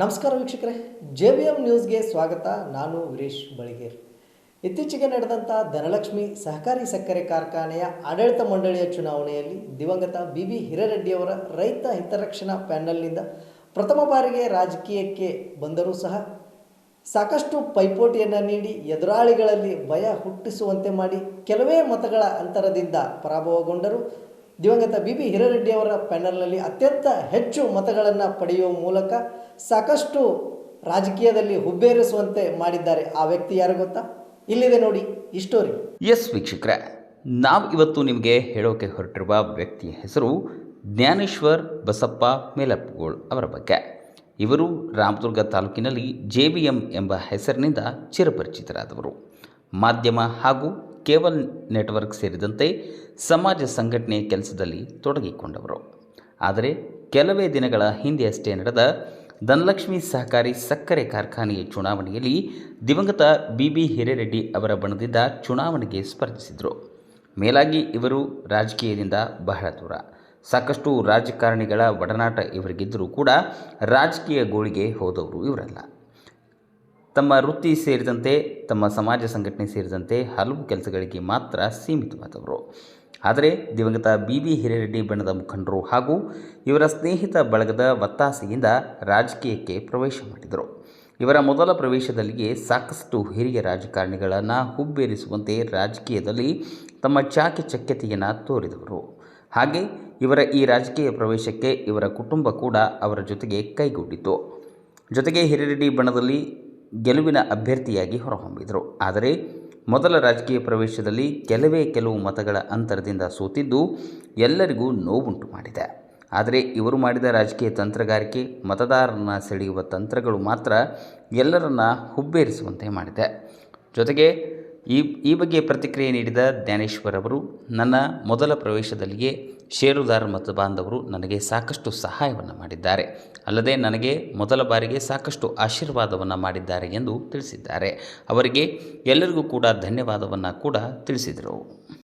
ನಮಸ್ಕಾರ ವೀಕ್ಷಕರೇ, J B M ನ್ಯೂಸ್ಗೆ ಸ್ವಾಗತ. ನಾನು ವೀರೇಶ್ ಬಳಿಗೇರ್. ಇತ್ತೀಚೆಗೆ ನಡೆದಂಥ ಧನಲಕ್ಷ್ಮಿ ಸಹಕಾರಿ ಸಕ್ಕರೆ ಕಾರ್ಖಾನೆಯ ಆಡಳಿತ ಮಂಡಳಿಯ ಚುನಾವಣೆಯಲ್ಲಿ ದಿವಂಗತ ಬಿ ಬಿ ಹಿರೇರೆಡ್ಡಿಯವರ ರೈತ ಹಿತರಕ್ಷಣಾ ಪ್ಯಾನಲ್ನಿಂದ ಪ್ರಥಮ ಬಾರಿಗೆ ರಾಜಕೀಯಕ್ಕೆ ಬಂದರೂ ಸಹ ಸಾಕಷ್ಟು ಪೈಪೋಟಿಯನ್ನು ನೀಡಿ ಎದುರಾಳಿಗಳಲ್ಲಿ ಭಯ ಹುಟ್ಟಿಸುವಂತೆ ಮಾಡಿ ಕೆಲವೇ ಮತಗಳ ಅಂತರದಿಂದ ಪರಾಭವಗೊಂಡರು. ದಿವಂಗತ ಬಿ ಬಿ ಹಿರೇರೆಡ್ಡಿಯವರ ಪ್ಯಾನಲ್ನಲ್ಲಿ ಅತ್ಯಂತ ಹೆಚ್ಚು ಮತಗಳನ್ನು ಪಡೆಯುವ ಮೂಲಕ ಸಾಕಷ್ಟು ರಾಜಕೀಯದಲ್ಲಿ ಹುಬ್ಬೇರಿಸುವಂತೆ ಮಾಡಿದ್ದಾರೆ. ಆ ವ್ಯಕ್ತಿ ಯಾರು ಗೊತ್ತಾ? ಇಲ್ಲಿದೆ ನೋಡಿ ಈ ಎಸ್ ವೀಕ್ಷಕರೇ, ನಾವು ಇವತ್ತು ನಿಮಗೆ ಹೇಳೋಕೆ ಹೊರಟಿರುವ ವ್ಯಕ್ತಿಯ ಹೆಸರು ಜ್ಞಾನೇಶ್ವರ್ ಬಸಪ್ಪ ಮೇಲಪ್ಪಗೋಳ್ ಅವರ ಬಗ್ಗೆ. ಇವರು ರಾಮದುರ್ಗ ತಾಲೂಕಿನಲ್ಲಿ ಜೆ ಬಿ ಎಂ ಎಂಬ ಹೆಸರಿನಿಂದ ಚಿರಪರಿಚಿತರಾದವರು. ಮಾಧ್ಯಮ ಹಾಗೂ ಕೇಬಲ್ ನೆಟ್ವರ್ಕ್ ಸೇರಿದಂತೆ ಸಮಾಜ ಸಂಘಟನೆ ಕೆಲಸದಲ್ಲಿ ತೊಡಗಿಕೊಂಡವರು. ಆದರೆ ಕೆಲವೇ ದಿನಗಳ ಹಿಂದೆಯಷ್ಟೇ ನಡೆದ ಧನಲಕ್ಷ್ಮಿ ಸಹಕಾರಿ ಸಕ್ಕರೆ ಕಾರ್ಖಾನೆಯ ಚುನಾವಣೆಯಲ್ಲಿ ದಿವಂಗತ ಬಿ ಬಿ ಹಿರೇರೆಡ್ಡಿ ಅವರ ಬಣದಿಂದ ಚುನಾವಣೆಗೆ ಸ್ಪರ್ಧಿಸಿದರು. ಮೇಲಾಗಿ ಇವರು ರಾಜಕೀಯದಿಂದ ಬಹಳ ದೂರ. ಸಾಕಷ್ಟು ರಾಜಕಾರಣಿಗಳ ಒಡನಾಟ ಇವರಿಗಿದ್ದರೂ ಕೂಡ ರಾಜಕೀಯ ಗೋಳಿಗೆ ಹೋದವರು ಇವರಲ್ಲ. ತಮ್ಮ ವೃತ್ತಿ ಸೇರಿದಂತೆ, ತಮ್ಮ ಸಮಾಜ ಸಂಘಟನೆ ಸೇರಿದಂತೆ ಹಲವು ಕೆಲಸಗಳಿಗೆ ಮಾತ್ರ ಸೀಮಿತವಾದವರು. ಆದರೆ, ದಿವಂಗತ ಬಿ ಬಿ ಹಿರೇರೆಡ್ಡಿ ಬಣ್ಣದ ಮುಖಂಡರು ಹಾಗೂ ಇವರ ಸ್ನೇಹಿತ ಬಳಗದ ಒತ್ತಾಸೆಯಿಂದ ರಾಜಕೀಯಕ್ಕೆ ಪ್ರವೇಶ ಮಾಡಿದರು. ಇವರ ಮೊದಲ ಪ್ರವೇಶದಲ್ಲಿಯೇ ಸಾಕಷ್ಟು ಹಿರಿಯ ರಾಜಕಾರಣಿಗಳನ್ನು ಹುಬ್ಬೇರಿಸುವಂತೆ ರಾಜಕೀಯದಲ್ಲಿ ತಮ್ಮ ಚಾಕಚಕ್ಯತೆಯನ್ನು ತೋರಿದವರು. ಹಾಗೆ, ಇವರ ಈ ರಾಜಕೀಯ ಪ್ರವೇಶಕ್ಕೆ ಇವರ ಕುಟುಂಬ ಕೂಡ ಅವರ ಜೊತೆಗೆ ಕೈಗೂಡಿತು ಜೊತೆಗೆ ಹಿರೇರೆಡ್ಡಿ ಬಣದಲ್ಲಿ ಗೆಲುವಿನ ಅಭ್ಯರ್ಥಿಯಾಗಿ ಹೊರಹೊಮ್ಮಿದರು. ಆದರೆ ಮೊದಲ ರಾಜಕೀಯ ಪ್ರವೇಶದಲ್ಲಿ ಕೆಲವೇ ಕೆಲವು ಮತಗಳ ಅಂತರದಿಂದ ಸೋತಿದ್ದು ಎಲ್ಲರಿಗೂ ನೋವುಂಟು ಮಾಡಿದೆ. ಆದರೆ ಇವರು ಮಾಡಿದ ರಾಜಕೀಯ ತಂತ್ರಗಾರಿಕೆ, ಮತದಾರರನ್ನ ಸೆಳೆಯುವ ತಂತ್ರಗಳು ಮಾತ್ರ ಎಲ್ಲರನ್ನ ಹುಬ್ಬೇರಿಸುವಂತೆ ಮಾಡಿದೆ. ಜೊತೆಗೆ ಈ ಈ ಬಗ್ಗೆ ಪ್ರತಿಕ್ರಿಯೆ ನೀಡಿದ ಜ್ಞಾನೇಶ್ವರ್ ಅವರು, ನನ್ನ ಮೊದಲ ಪ್ರವೇಶದಲ್ಲಿಯೇ ಷೇರುದಾರ ಮತ್ತು ಬಾಂಧವರು ನನಗೆ ಸಾಕಷ್ಟು ಸಹಾಯವನ್ನು ಮಾಡಿದ್ದಾರೆ. ಅಲ್ಲದೆ ನನಗೆ ಮೊದಲ ಬಾರಿಗೆ ಸಾಕಷ್ಟು ಆಶೀರ್ವಾದವನ್ನು ಮಾಡಿದ್ದಾರೆ ಎಂದು ತಿಳಿಸಿದ್ದಾರೆ. ಅವರಿಗೆ ಎಲ್ಲರಿಗೂ ಕೂಡ ಧನ್ಯವಾದವನ್ನು ಕೂಡ ತಿಳಿಸಿದರು.